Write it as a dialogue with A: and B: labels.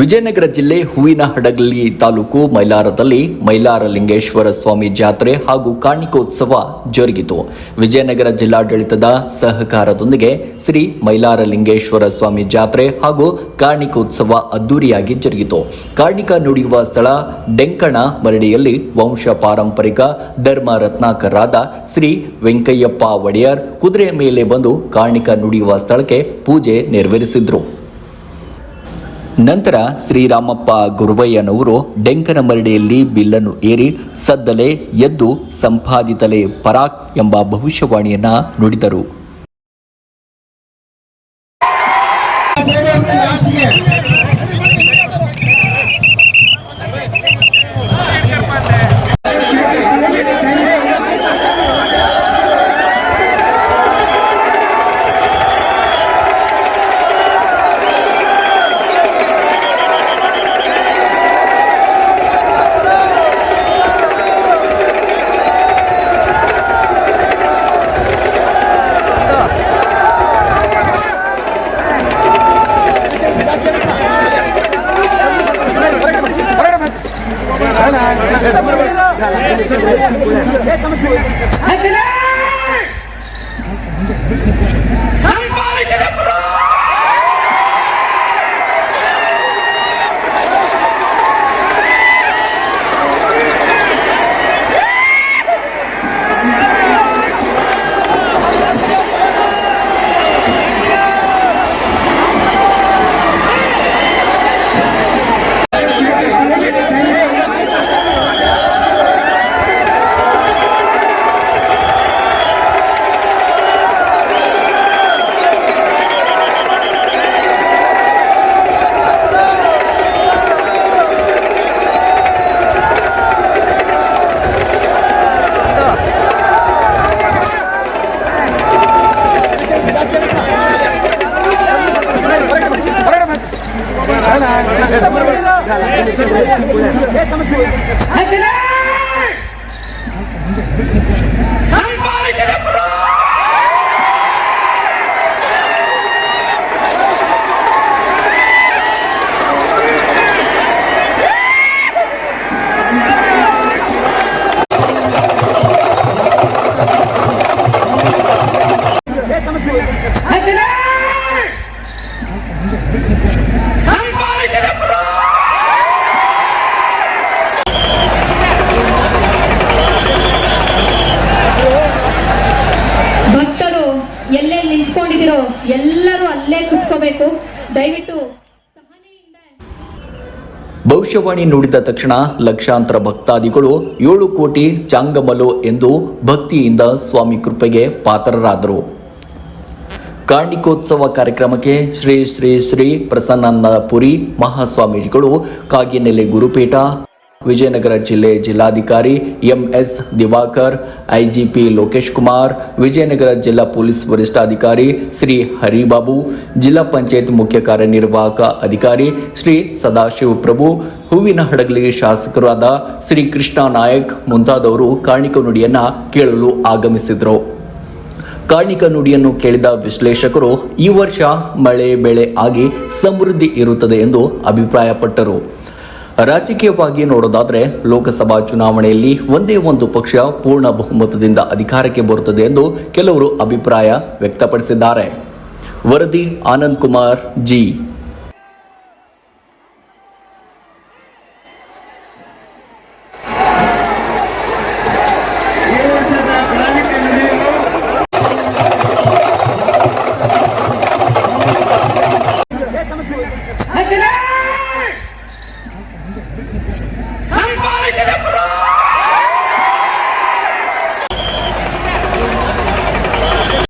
A: ವಿಜಯನಗರ ಜಿಲ್ಲೆ ಹೂವಿನಹಡಗಲಿ ತಾಲೂಕು ಮೈಲಾರದಲ್ಲಿ ಮೈಲಾರ ಲಿಂಗೇಶ್ವರ ಸ್ವಾಮಿ ಜಾತ್ರೆ ಹಾಗೂ ಕಾರ್ಣಿಕೋತ್ಸವ ಜರುಗಿತು. ವಿಜಯನಗರ ಜಿಲ್ಲಾಡಳಿತದ ಸಹಕಾರದೊಂದಿಗೆ ಶ್ರೀ ಮೈಲಾರ ಲಿಂಗೇಶ್ವರ ಸ್ವಾಮಿ ಜಾತ್ರೆ ಹಾಗೂ ಕಾರ್ಣಿಕೋತ್ಸವ ಅದ್ದೂರಿಯಾಗಿ ಜರುಗಿತು. ಕಾರ್ಣಿಕ ನುಡಿಯುವ ಸ್ಥಳ ಡೆಂಕಣ ಮರಡಿಯಲ್ಲಿ ವಂಶ ಪಾರಂಪರಿಕ ಧರ್ಮ ರತ್ನಾಕರಾದ ಶ್ರೀ ವೆಂಕಯ್ಯಪ್ಪ ಒಡೆಯರ್ ಕುದುರೆ ಮೇಲೆ ಬಂದು ಕಾರ್ಣಿಕ ನುಡಿಯುವ ಸ್ಥಳಕ್ಕೆ ಪೂಜೆ ನೆರವೇರಿಸಿದ್ರು. ನಂತರ ಶ್ರೀರಾಮಪ್ಪ ಗುರುವಯ್ಯನವರು ಡೆಂಕನ ಮರಡಿಯಲ್ಲಿ ಬಿಲ್ಲನ್ನು ಏರಿ ಸದ್ದಲೆ ಎದ್ದು ಸಂಪಾದಿತಲೆ ಪರಾಕ್ ಎಂಬ ಭವಿಷ್ಯವಾಣಿಯನ್ನ ನುಡಿದರು.
B: ಭಕ್ತರು Hadi lan! ನಿಂತ್ಕೊಂಡಿದ್ದೀರೋ ಎಲ್ಲರೂ ಅಲ್ಲೇ ಕುತ್ಕೋಬೇಕು. ದಯವಿಟ್ಟು
A: ಭವಿಷ್ಯವಾಣಿ ನುಡಿದ ತಕ್ಷಣ ಲಕ್ಷಾಂತರ ಭಕ್ತಾದಿಗಳು ಏಳು ಕೋಟಿ ಚಾಂಗಮಲು ಎಂದು ಭಕ್ತಿಯಿಂದ ಸ್ವಾಮಿ ಕೃಪೆಗೆ ಪಾತ್ರರಾದರು. ಕಾರ್ಣಿಕೋತ್ಸವ ಕಾರ್ಯಕ್ರಮಕ್ಕೆ ಶ್ರೀ ಶ್ರೀ ಶ್ರೀ ಪ್ರಸನ್ನಪುರಿ ಮಹಾಸ್ವಾಮೀಜಿಗಳು ಕಾಗಿನೆಲೆ ಗುರುಪೀಠ ವಿಜಯನಗರ ಜಿಲ್ಲೆ ಜಿಲ್ಲಾಧಿಕಾರಿ ಎಂಎಸ್ ದಿವಾಕರ್, ಐಜಿಪಿ ಲೋಕೇಶ್ ಕುಮಾರ್, ವಿಜಯನಗರ ಜಿಲ್ಲಾ ಪೊಲೀಸ್ ವರಿಷ್ಠಾಧಿಕಾರಿ ಶ್ರೀ ಹರಿಬಾಬು, ಜಿಲ್ಲಾ ಪಂಚಾಯತ್ ಮುಖ್ಯ ಕಾರ್ಯನಿರ್ವಾಹಕ ಅಧಿಕಾರಿ ಶ್ರೀ ಸದಾಶಿವ ಪ್ರಭು, ಹೂವಿನ ಹಡಗಲಿಗೆ ಶಾಸಕರಾದ ಶ್ರೀ ಕೃಷ್ಣ ನಾಯಕ್ ಮುಂತಾದವರು ಕಾರ್ಣಿಕ ನುಡಿಯನ್ನ ಕೇಳಲು ಆಗಮಿಸಿದರು. ಕಾರ್ಣಿಕ ನುಡಿಯನ್ನು ಕೇಳಿದ ವಿಶ್ಲೇಷಕರು, ಈ ವರ್ಷ ಮಳೆ ಬೆಳೆ ಆಗಿ ಸಮೃದ್ಧಿ ಇರುತ್ತದೆ ಎಂದು ಅಭಿಪ್ರಾಯಪಟ್ಟರು. ರಾಜಕೀಯವಾಗಿ ನೋಡೋದಾದ್ರೆ ಲೋಕಸಭಾ ಚುನಾವಣೆಯಲ್ಲಿ ಒಂದೇ ಒಂದು ಪಕ್ಷ ಪೂರ್ಣ ಬಹುಮತದಿಂದ ಅಧಿಕಾರಕ್ಕೆ ಬರುತ್ತದೆ ಎಂದು ಕೆಲವರು ಅಭಿಪ್ರಾಯ ವ್ಯಕ್ತಪಡಿಸಿದ್ದಾರೆ. ವರದಿ ಆನಂದ್ ಕುಮಾರ್ ಜಿ.